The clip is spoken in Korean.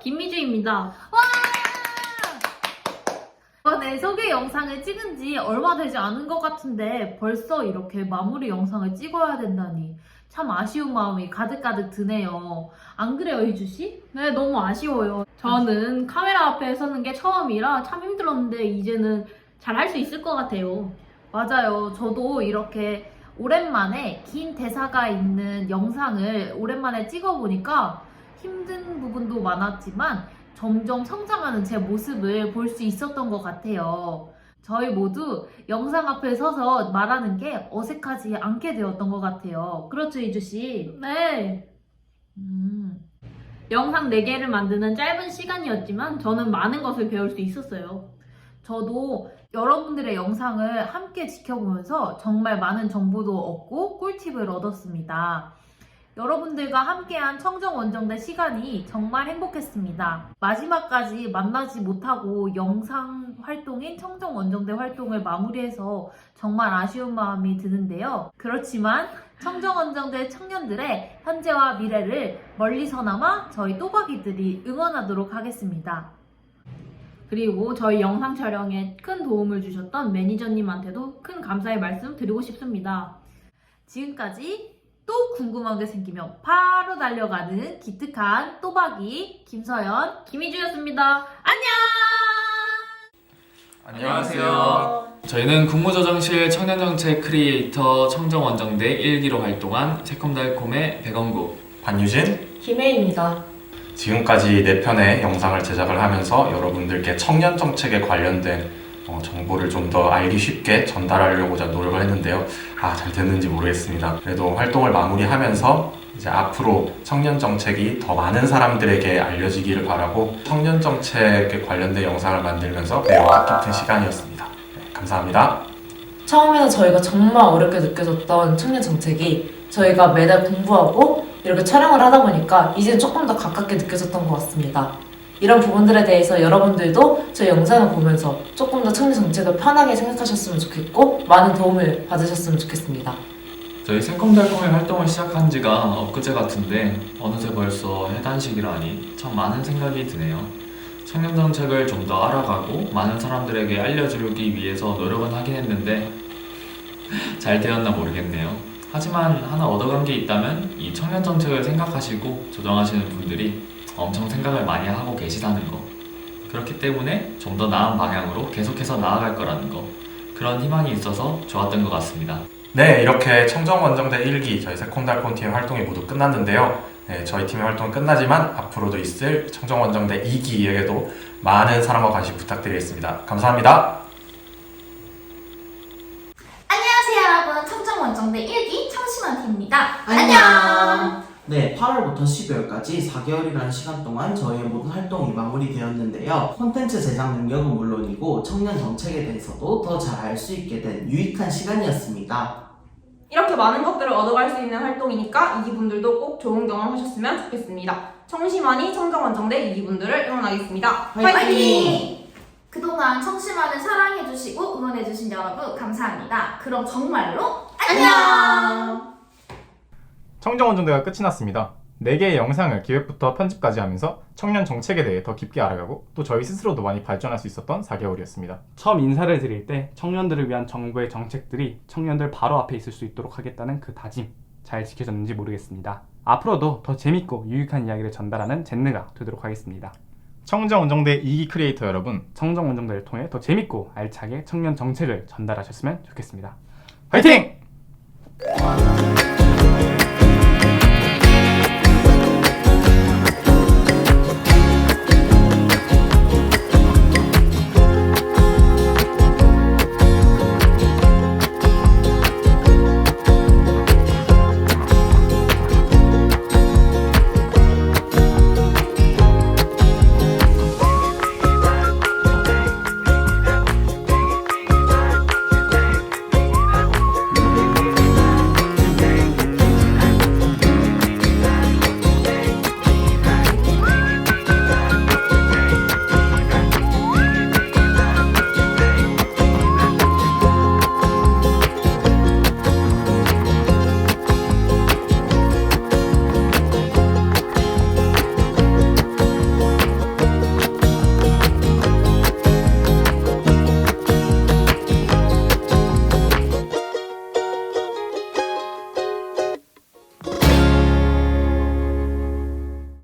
김미주입니다. 와! 어, 네, 소개 영상을 찍은 지 얼마 되지 않은 것 같은데 벌써 이렇게 마무리 영상을 찍어야 된다니 참 아쉬운 마음이 가득가득 드네요. 안 그래요, 이주씨? 네, 너무 아쉬워요. 저는 카메라 앞에 서는 게 처음이라 참 힘들었는데 이제는 잘 할 수 있을 것 같아요. 맞아요. 저도 이렇게 오랜만에 긴 대사가 있는 영상을 오랜만에 찍어보니까 힘든 부분도 많았지만 점점 성장하는 제 모습을 볼 수 있었던 것 같아요. 저희 모두 영상 앞에 서서 말하는 게 어색하지 않게 되었던 것 같아요. 그렇죠, 이주씨? 네. 음. 영상 4개를 만드는 짧은 시간이었지만 저는 많은 것을 배울 수 있었어요. 저도 여러분들의 영상을 함께 지켜보면서 정말 많은 정보도 얻고 꿀팁을 얻었습니다. 여러분들과 함께한 청정원정대 시간이 정말 행복했습니다. 마지막까지 만나지 못하고 영상 활동인 청정원정대 활동을 마무리해서 정말 아쉬운 마음이 드는데요. 그렇지만 청정원정대 청년들의 현재와 미래를 멀리서나마 저희 또박이들이 응원하도록 하겠습니다. 그리고 저희 영상 촬영에 큰 도움을 주셨던 매니저님한테도 큰 감사의 말씀 드리고 싶습니다. 지금까지 또 궁금한 게 생기면 바로 달려가는 기특한 또박이 김서연 김희주였습니다. 안녕하세요. 저희는 국무조정실 청년정책 크리에이터 청정원정대 1기로 활동한 새콤달콤의 백원구 반유진 김혜입니다. 지금까지 4편의 영상을 제작을 하면서 여러분들께 청년 정책에 관련된 어, 정보를 좀 더 알기 쉽게 전달하려고자 노력을 했는데요. 아, 잘 됐는지 모르겠습니다. 그래도 활동을 마무리하면서 이제 앞으로 청년 정책이 더 많은 사람들에게 알려지기를 바라고 청년 정책에 관련된 영상을 만들면서 매우 뜻깊은 시간이었습니다. 네, 감사합니다. 처음에는 저희가 정말 어렵게 느껴졌던 청년 정책이 저희가 매달 공부하고 이렇게 촬영을 하다 보니까 이제 조금 더 가깝게 느껴졌던 것 같습니다. 이런 부분들에 대해서 여러분들도 저희 영상을 보면서 조금 더 청년 정책을 편하게 생각하셨으면 좋겠고 많은 도움을 받으셨으면 좋겠습니다. 저희 새콤달콤의 활동을 시작한 지가 엊그제 같은데 어느새 벌써 해단식이라니 참 많은 생각이 드네요. 청년 정책을 좀 더 알아가고 많은 사람들에게 알려주기 위해서 노력은 하긴 했는데 잘 되었나 모르겠네요. 하지만 하나 얻어간 게 있다면 이 청년 정책을 생각하시고 조정하시는 분들이 엄청 생각을 많이 하고 계시다는 거. 그렇기 때문에 좀 더 나은 방향으로 계속해서 나아갈 거라는 거. 그런 희망이 있어서 좋았던 것 같습니다. 네, 이렇게 청정원정대 1기 저희 새콤달콤 팀의 활동이 모두 끝났는데요. 네, 저희 팀의 활동은 끝나지만 앞으로도 있을 청정원정대 2기에게도 많은 사랑과 관심 부탁드리겠습니다. 감사합니다. 안녕하세요 여러분 청정원정대 1기 청심원입니다 안녕. 네, 8월부터 12월까지 4개월이라는 시간 동안 저희의 모든 활동이 마무리되었는데요. 콘텐츠 제작 능력은 물론이고 청년 정책에 대해서도 더 잘 알 수 있게 된 유익한 시간이었습니다. 이렇게 많은 것들을 얻어갈 수 있는 활동이니까 이기분들도 꼭 좋은 경험 하셨으면 좋겠습니다. 청심환이 청정원정대 이기분들을 응원하겠습니다. 화이팅! 그동안 청심환을 사랑해주시고 응원해주신 여러분 감사합니다 그럼 정말로 안녕! 청정원정대가 끝이 났습니다. 4개의 영상을 기획부터 편집까지 하면서 청년 정책에 대해 더 깊게 알아가고 또 저희 스스로도 많이 발전할 수 있었던 4개월이었습니다. 처음 인사를 드릴 때 청년들을 위한 정부의 정책들이 청년들 바로 앞에 있을 수 있도록 하겠다는 그 다짐 잘 지켜졌는지 모르겠습니다. 앞으로도 더 재밌고 유익한 이야기를 전달하는 젠느가 되도록 하겠습니다. 청정원정대 2기 크리에이터 여러분, 청정원정대를 통해 더 재밌고 알차게 청년 정책을 전달하셨으면 좋겠습니다. 화이팅!